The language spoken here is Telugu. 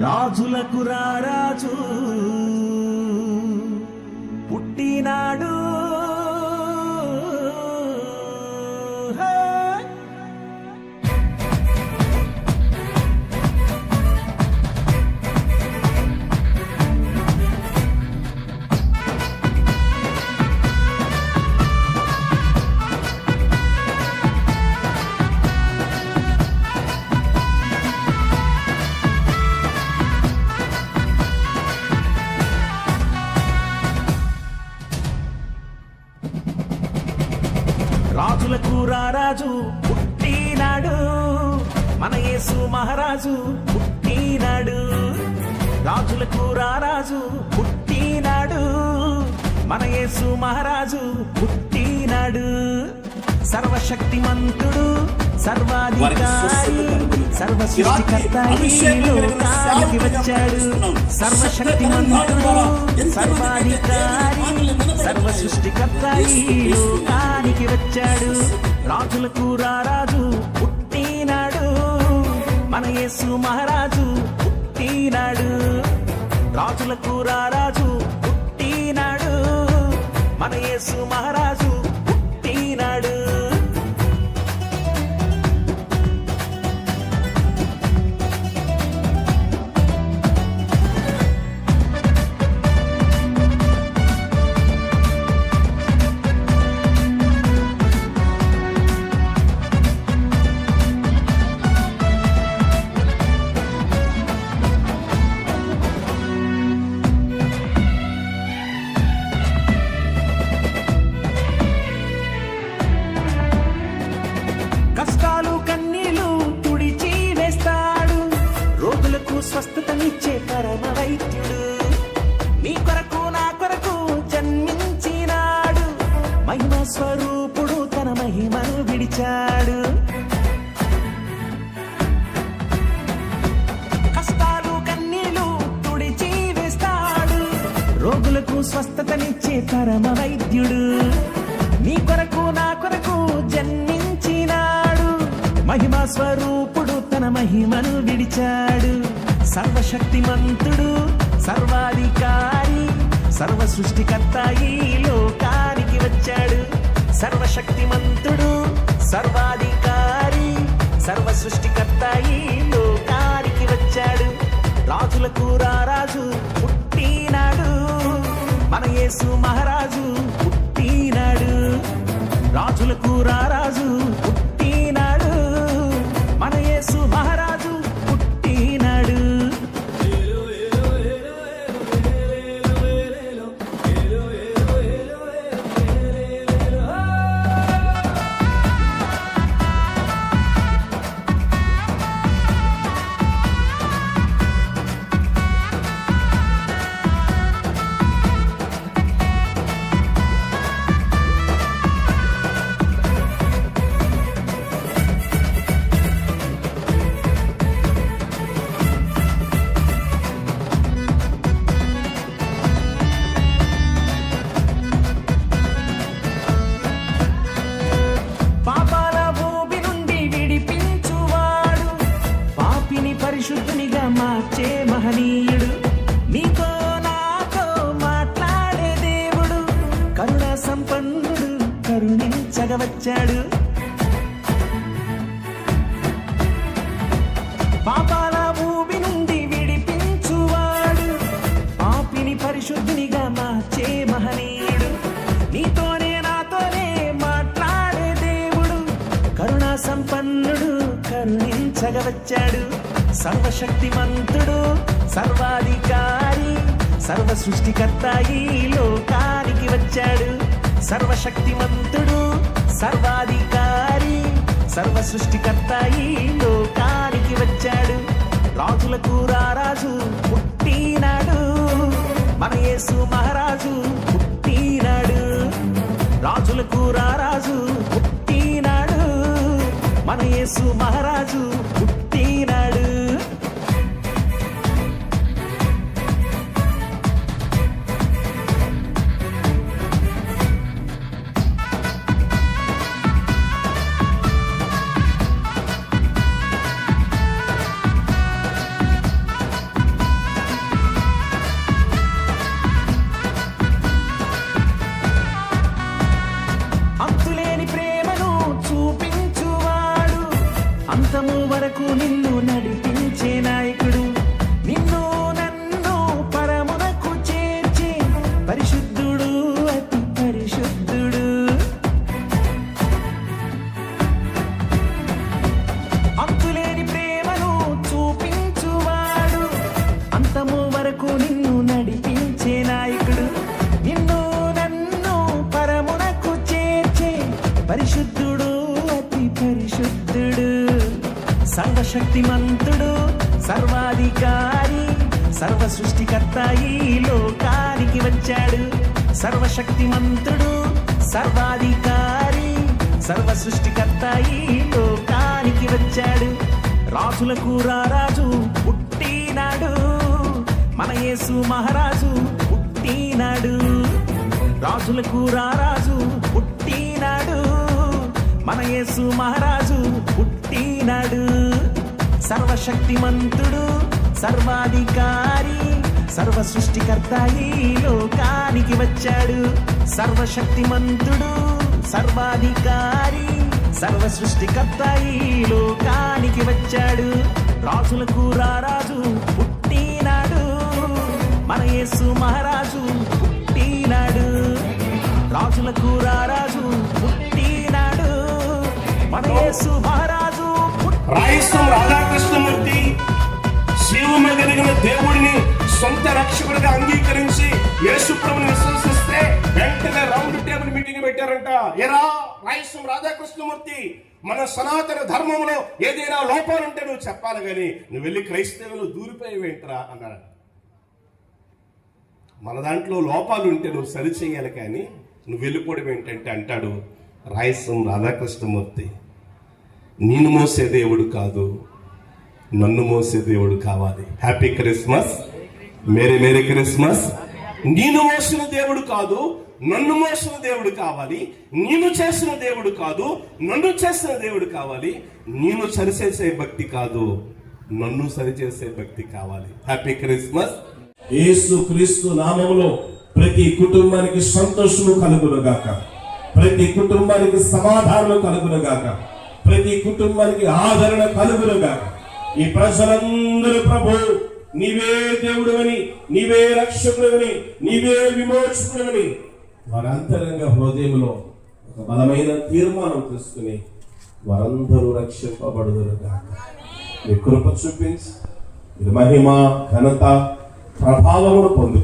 రాజులకు రారాజు. మహారాజు పుట్టినాడు. మన యేసు మహారాజు పుట్టినాడు. రాజులకు రారాజు పుట్టినాడు. మన యేసు మహారాజు పుట్టినాడు. సర్వశక్తిమంతుడు సర్వాధికారి సర్వ సృష్టికర్త లోకానికి వచ్చాడు సర్వశక్తిమంతుడు సర్వాధికారి సర్వ సృష్టికర్త లోకానికి వచ్చాడు. రాజులకు రారాజు పుట్టినాడు మన యేసు మహారాజు పుట్టినాడు రాజులకు రారాజు పుట్టినాడు మన యేసు మహారాజు స్వస్థతనిచ్చే పరమ వైద్యుడు నీ కొరకు నా కొరకు జన్మించినాడు. మహిమ స్వరూపుడు తన మహిమను విడిచాడు. కష్టాలు కన్నీలు తుడిచి వేస్తాడు. రోగులకు స్వస్థతనిచ్చే పరమ వైద్యుడు నీ కొరకు నా కొరకు జన్మించినాడు. మహిమ స్వరూపుడు తన మహిమను విడిచాడు. సర్వశక్తిమంతుడు సర్వాధికారి సర్వ సృష్టికర్త ఈ లోకానికి వచ్చాడు. సర్వశక్తిమంతుడు సర్వాధికారి సర్వ సృష్టికర్త ఈ లోకానికి వచ్చాడు. రాజులకు రారాజు పుట్టినాడు. మన యేసు మహారాజు పుట్టినాడు. రాజులకు రారాజు పరిశుద్ధునిగా మార్చే మహనీయుడు. నీతో నాతో మాట్లాడే దేవుడు. కరుణ సంపన్నుడు కరుణించగవచ్చాడు. పాపాల భూమి నుండి విడిపించువాడు. పాపిని పరిశుద్ధునిగా మార్చే మహనీయుడు. నీతోనే నాతోనే మాట్లాడే దేవుడు. కరుణా సంపన్నుడు కరుణించగవచ్చాడు. సర్వశక్తిమంతుడు సర్వాధికారి సర్వ సృష్టికర్త ఈ లోకానికి వచ్చాడు. సర్వశక్తిమంతుడు సర్వాధికారి సర్వ సృష్టికర్త ఈ లోకానికి వచ్చాడు. రాజులకు రారాజు పుట్టినాడు. మన యేసు మహారాజు పుట్టినాడు. రాజులకు రారాజు పుట్టినాడు. మన యేసు మహారాజు నాకు నిన్ను నడిపించే నాయకుడు. నిన్ను నన్ను పరమునకు చేర్చే పరిశుద్ధుడు అతి పరిశుద్ధుడు. అంతులేని ప్రేమను చూపించువాడు. అంతము వరకు నిన్ను నడిపించే నాయకుడు. నిన్ను నన్ను పరమునకు చేర్చే పరిశుద్ధుడు. సర్వశక్తిమంతుడు సర్వాధికారి సర్వ సృష్టికర్త ఈ లోకానికి వచ్చాడు. సర్వశక్తిమంతుడు సర్వాధికారి సర్వ సృష్టికర్త ఈ లోకానికి వచ్చాడు. రాజులకు రారాజు పుట్టినాడు. మన యేసు మహారాజు పుట్టినాడు. రాజులకు రారాజు పుట్టినాడు. మన యేసు మహారాజు పుట్టినాడు సర్వశక్తిమంతుడు సర్వాధికారి సర్వ సృష్టికర్త ఈ లోకానికి వచ్చాడు. సర్వశక్తిమంతుడు సర్వాధికారి సర్వ సృష్టికర్త ఈ లోకానికి వచ్చాడు. రాజులకు రారాజు పుట్టినాడు మన యేసు మహారాజు పుట్టినాడు రాజులకు రారాజు పుట్టినాడు మన యేసు రాయసం రాధాకృష్ణమూర్తి శివమే కలిగిన దేవుడిని సొంత రక్షకుడిగా అంగీకరించి యేసుప్రభుని విశ్వసిస్తే వెంటనే రౌండ్ టేబుల్ మీటింగ్ పెట్టారంట. ఎరా రాయసం రాధాకృష్ణమూర్తి మన సనాతన ధర్మంలో ఏదైనా లోపాలుంటే నువ్వు చెప్పాలి కానీ నువ్వు వెళ్ళి క్రైస్తవులు దూరిపోయేవేంట్రా అన్నాడు. మన దాంట్లో లోపాలు ఉంటే నువ్వు సరిచేయాలి కానీ నువ్వు వెళ్ళిపోవడం ఏంటంటే అంటాడు రాయసం రాధాకృష్ణమూర్తి. నేను మోసే దేవుడు కాదు. నన్ను మోసే దేవుడు కావాలి. Happy Christmas merry merry Christmas నేను మోసిన దేవుడు కాదు. నన్ను మోసిన దేవుడు కావాలి. నేను చేసిన దేవుడు కాదు. నన్ను చేసిన దేవుడు కావాలి. నేను సరిచేసే భక్తి కాదు. నన్ను సరిచేసే భక్తి కావాలి. హ్యాపీ క్రిస్మస్ యేసు క్రీస్తు నామంలో ప్రతి కుటుంబానికి సంతోషము కలుగునుగాక ప్రతి కుటుంబానికి సమాధానం కలుగునుగాక ప్రతి కుటుంబానికి ఆదరణ కలుగులుగా ఈ ప్రజలందరూ ప్రభు నీవే దేవుడు అని నీవే రక్షకుడు అని నీవే విమోచకుడు అని వారి అంతరంగ హృదయంలో ఒక బలమైన తీర్మానం తీసుకుని వారందరూ రక్షింపబడుదురు కాక మీ కృప చూపించి మహిమ ఘనత ప్రభావమును పొందు